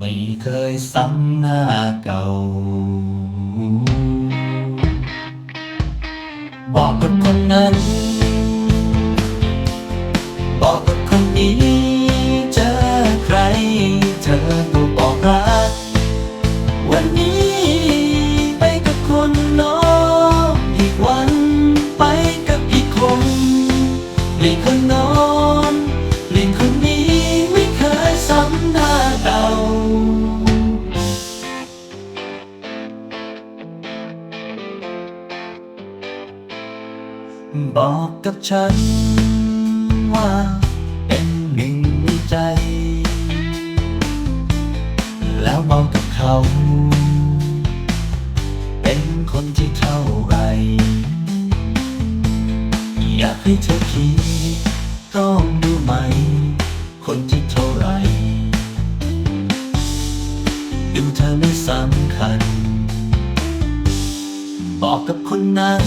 ไม่เคยซ้ำหน้าเก่า บอกคนคนนั้น บอกคน บอกกับฉันว่าเป็นหนึ่งในใจ แล้วบอกกับเขา เป็นคนที่เท่าไหรอยากให้เธอคิดต้องดูไหม คนที่เท่าไรดูเธอไม่สำคัญ บอกกับคนนั้น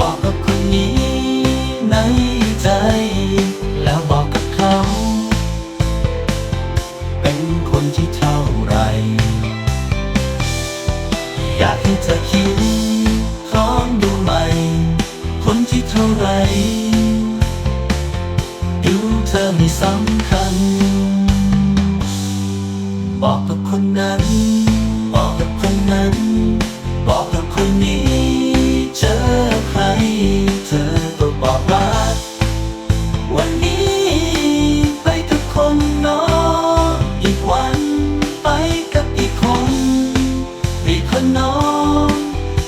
บอกกับคนนี้ในใจ แล้วบอกกับเขา เป็นคนที่เท่าไร อยากให้เธอคิดพร้อมดูไหม่ คนที่เท่าไร ดูเธอไม่สำคัญ บอกกับคนนั้น บอกกับคนนั้น อีกคนอง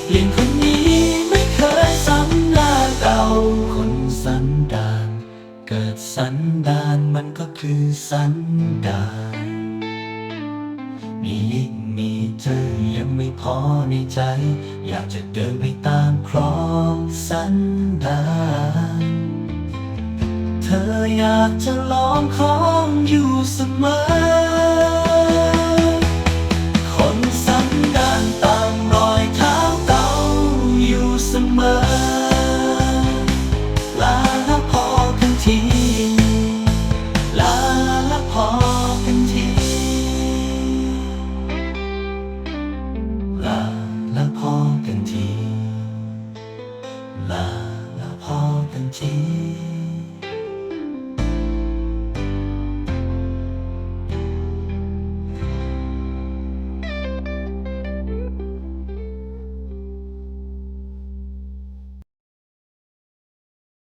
เลียนคนนี้ไม่เคยซ้ำหน้าเก่าคนสันดาน เกิดสันดานมันก็คือสันดานมียิ่งมีเธอยังไม่พอในใจ อยากจะเดินไปตามคลองสันดานเธออยากจะลองของอยู่เสมอ 眼